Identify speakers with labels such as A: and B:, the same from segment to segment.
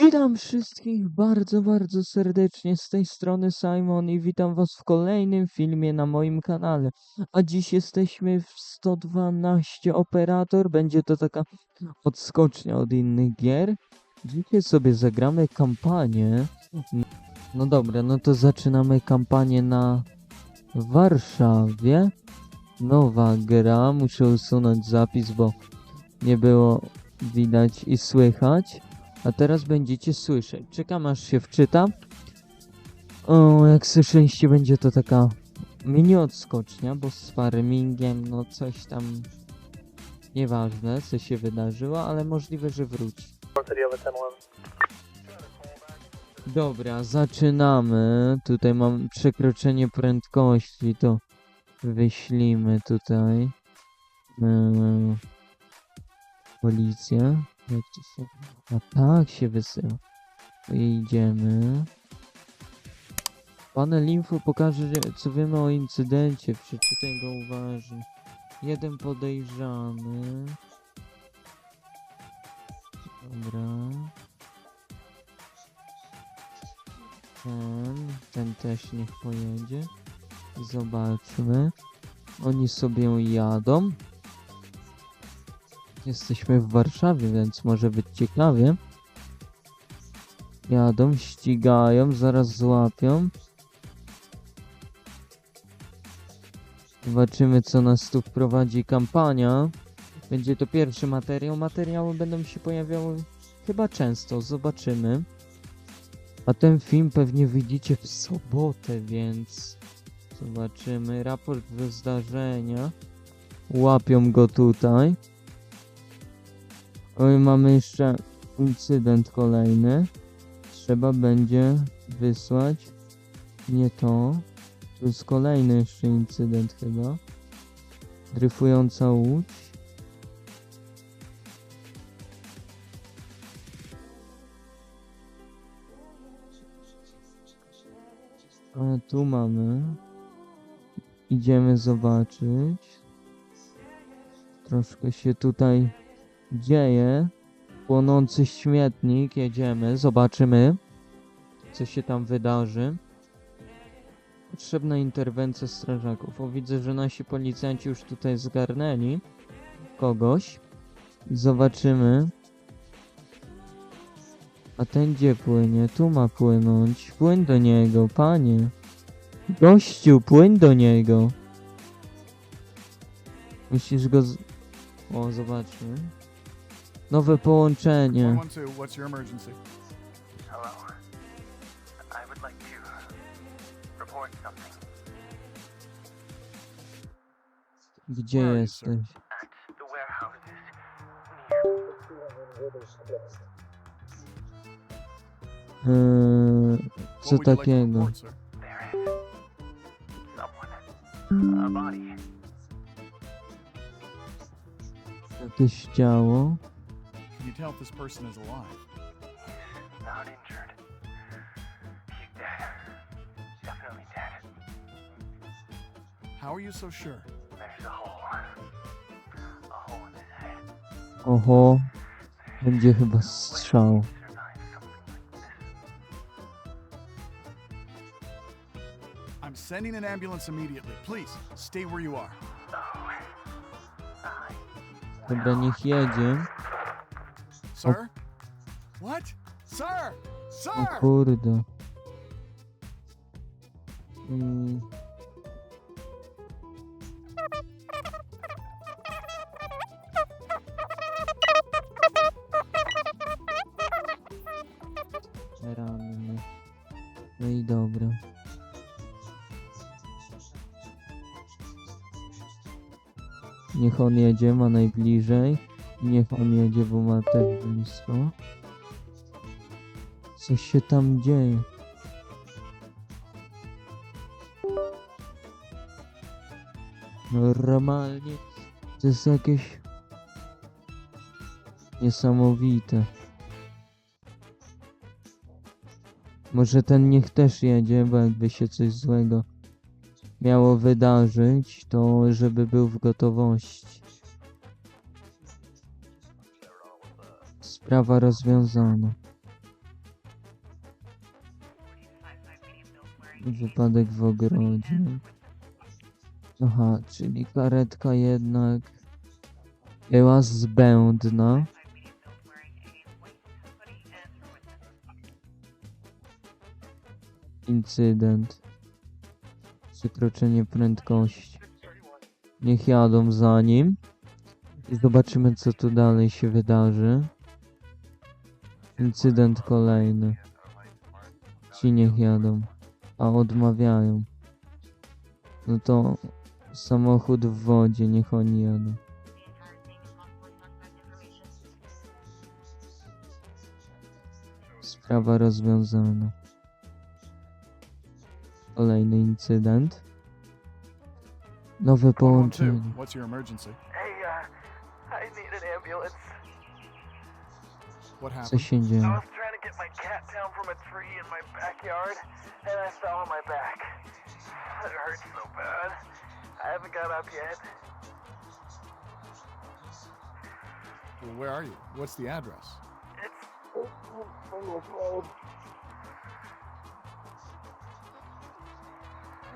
A: Witam wszystkich bardzo, bardzo serdecznie z tej strony Simon i witam was w kolejnym filmie na moim kanale. A dziś jesteśmy w 112 Operator, będzie to taka odskocznia od innych gier. Dzisiaj sobie zagramy kampanię. No dobra, no to zaczynamy kampanię na Warszawie. Nowa gra, muszę usunąć zapis, bo nie było widać i słychać. A teraz będziecie słyszeć. Czekam aż się wczyta. O, jak słyszeliście, będzie to taka mini odskocznia, bo z farmingiem, no coś tam nieważne, co się wydarzyło, ale możliwe, że wróci. Dobra, zaczynamy. Tutaj mam przekroczenie prędkości, to wyślimy tutaj. Yy, policję. Się... A tak się wysyła. Idziemy. Panel info pokaże, że- co wiemy o incydencie. Przeczytaj go uważnie. Jeden podejrzany. Dobra. Ten, ten też niech pojedzie. Zobaczmy. Oni sobie jadą. Jesteśmy w Warszawie, więc może być ciekawie. Jadą, ścigają, zaraz złapią. Zobaczymy, co nas tu wprowadzi kampania. Będzie to pierwszy materiał. Materiały będą się pojawiały chyba często, zobaczymy. A ten film pewnie widzicie w sobotę, więc zobaczymy. Raport ze zdarzenia. Łapią go tutaj. Oj, mamy jeszcze incydent kolejny. Trzeba będzie wysłać nie to. Tu jest kolejny jeszcze incydent chyba. Dryfująca łódź. A tu mamy. Idziemy zobaczyć. Troszkę się tutaj dzieje. Płonący śmietnik, jedziemy, zobaczymy, co się tam wydarzy. Potrzebna interwencja strażaków. O, widzę, że nasi policjanci już tutaj zgarnęli kogoś. Zobaczymy. A ten gdzie płynie? Tu ma płynąć. Płyń do niego, panie. Gościu, płyń do niego. Musisz go z... O, zobaczmy. Nowe połączenie.
B: 412, what's your emergency?
C: Hello. I would like to report something
A: Gdzie
B: Where are you,
A: jesteś?
C: at the warehouses
A: Eee,
B: What
A: co
B: would you like to
A: takiego?
B: report, sir?
C: near. There is someone, a body.
A: Jakieś ciało?
B: Can tell if this person is alive?
C: Not injured. He's dead. Definitely dead.
B: How are you so sure?
C: There's a hole. A hole in his head.
A: Oho, będzie chyba strzał.
C: Survive something like.
B: I'm sending an ambulance immediately. Please, stay where you are.
C: Oh. I
A: Dobra, niech jedzie.
B: Sir? What? Sir!
A: O
B: Sir!
A: kurde. Mm. Ranny. No i dobra. Niech on jedzie, ma najbliżej. Niech on jedzie, bo ma też blisko. Co się tam dzieje? Normalnie to jest jakieś niesamowite. Może ten niech też jedzie, bo jakby się coś złego miało wydarzyć, to żeby był w gotowości. Sprawa rozwiązana. Wypadek w ogrodzie. Aha, czyli karetka jednak była zbędna. Incydent. Przekroczenie prędkości. Niech jadą za nim. I zobaczymy co tu dalej się wydarzy. Incydent kolejny. Ci niech jadą. A odmawiają. No to samochód w wodzie, niech oni jadą. Sprawa rozwiązana. Kolejny incydent. Nowe
B: 112,
A: połączenie.
B: what's your emergency?
C: Hey, uh, I need an ambulance.
B: What
A: Co
B: happened?
A: się
C: I was trying to get my cat down from a tree in my backyard, and I fell on my back. It hurts so bad. I haven't got up yet.
B: Well, where are you? What's the address?
C: It's from the phone.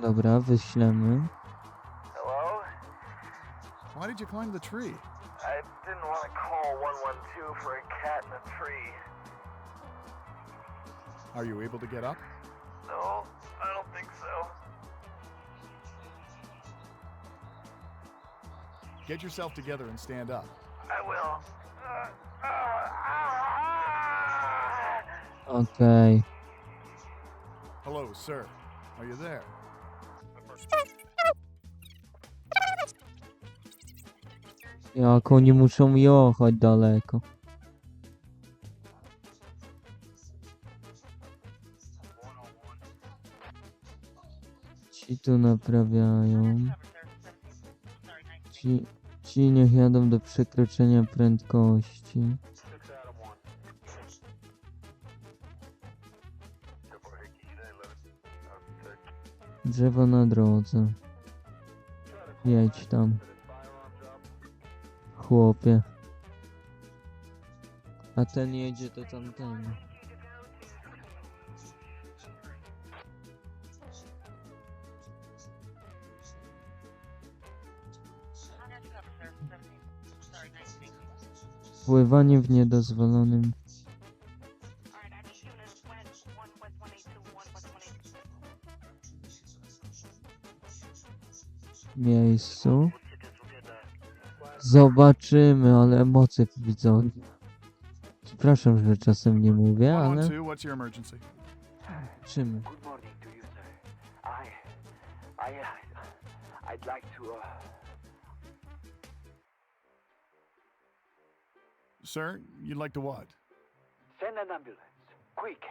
A: Dobra, wyślemy.
C: Hello?
B: Why did you climb the tree?
C: I didn't want to call 112 for a cat in a tree.
B: Are you able to get up?
C: No, I don't think so.
B: Get yourself together and stand up.
C: I will. Uh, uh, ah!
A: Okej.
B: Hello, sir. Are you there?
A: Jak oni muszą jechać daleko. Ci tu naprawiają. Ci, ci niech jadą do przekroczenia prędkości. Drzewo na drodze. Jedź tam. Chłopie. A ten jedzie do tamtego. Pływanie w niedozwolonym Zobaczymy, ale emocje widzą. Przepraszam, że czasem nie mówię, ale
B: 112, what's your emergency?
A: czym?
C: Good morning to you, sir. I, I, uh, I'd like to,
B: Sir, you'd like to what?
C: send an ambulance. Quick.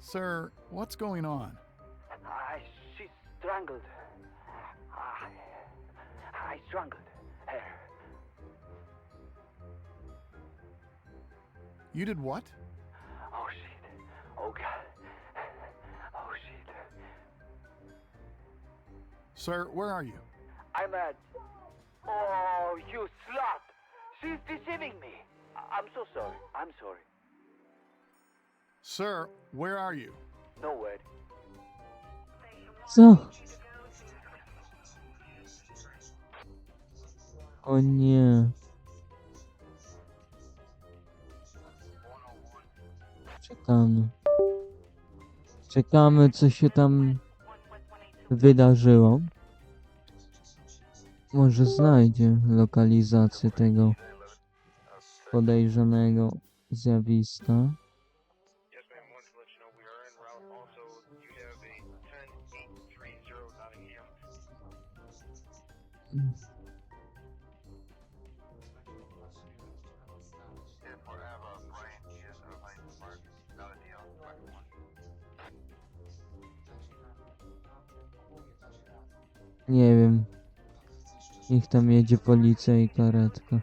B: Sir, what's going on?
C: I, she's strangled. I, I strangled her.
B: You did what?
C: Oh shit. Oh god. Oh shit.
B: Sir, where are you?
C: I'm at. Oh, you slut! She's deceiving me. I- I'm so sorry. I'm sorry.
B: Sir, where are you?
C: No Nowhere.
A: Co? O nie. Czekamy. Czekamy, co się tam wydarzyło. Może znajdzie lokalizację tego podejrzanego zjawiska.
D: Yes,
A: Nie wiem. Niech tam jedzie policja i karetka.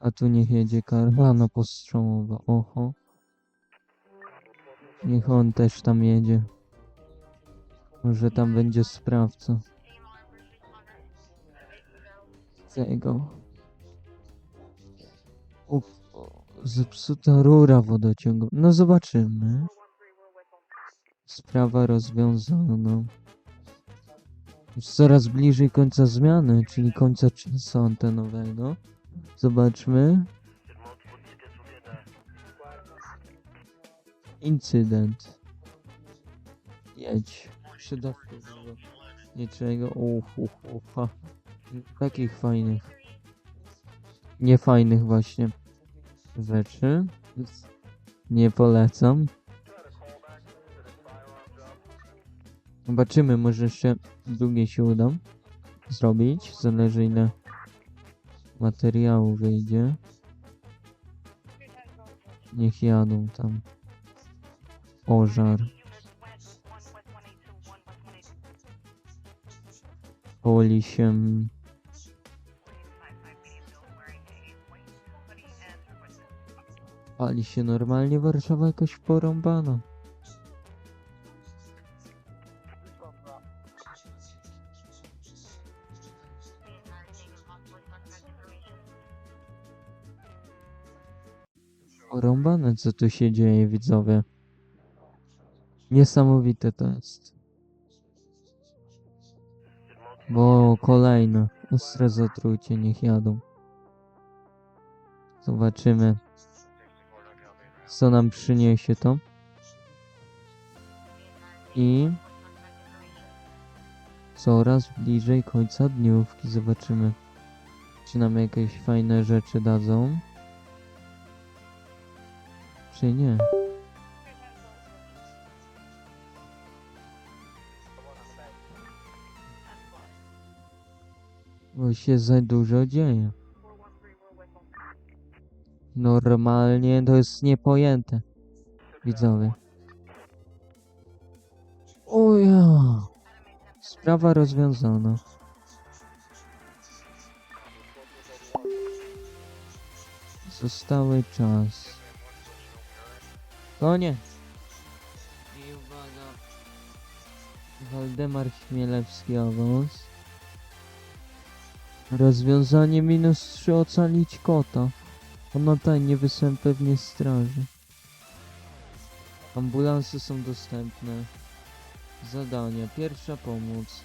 A: A tu niech jedzie karawana postrzałowa. Oho. Niech on też tam jedzie. Może tam będzie sprawca. Tego. Uf, Zepsuta rura wodociągowa. No zobaczymy. Sprawa rozwiązana. Już coraz bliżej końca zmiany, czyli końca czasu antenowego. Zobaczmy. Incydent. Jedź. Przydawki. Niczego. Uch, uch, ucha. Takich fajnych. Niefajnych właśnie rzeczy. Nie polecam. Zobaczymy, może jeszcze drugie się uda zrobić. Zależy ile materiału wyjdzie. Niech jadą tam. Ożar. Poli się. Pali się normalnie Warszawa jakoś porąbana. Porąbane co tu się dzieje widzowie. Niesamowite to jest. Bo kolejne ostre zatrucie niech jadą. Zobaczymy co nam przyniesie to. I coraz bliżej końca dniówki zobaczymy, czy nam jakieś fajne rzeczy dadzą, czy nie. Bo się za dużo dzieje. Normalnie to jest niepojęte. Widzowie. O ja. Sprawa rozwiązana. Zostały czas. Koniec. I uwaga. Waldemar Chmielewski awans. Rozwiązanie minus 3 ocalić kota. Ono tajnie wysłałem pewnie straży. Ambulansy są dostępne. Zadania. Pierwsza pomoc.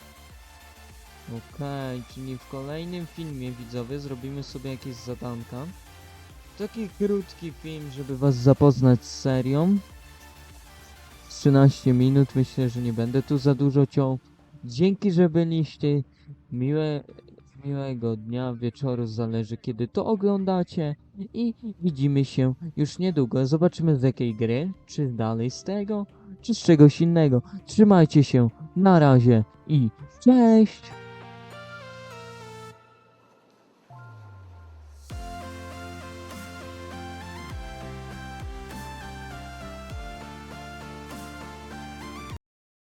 A: Okej, czyli w kolejnym filmie widzowie zrobimy sobie jakieś zadanka. Taki krótki film, żeby was zapoznać z serią. Z 13 minut, myślę, że nie będę tu za dużo ciął. Dzięki, że byliście. Miłe, miłego dnia, wieczoru, zależy kiedy to oglądacie. I widzimy się już niedługo. Zobaczymy z jakiej gry, czy dalej z tego, czy z czegoś innego. Trzymajcie się, na razie i cześć!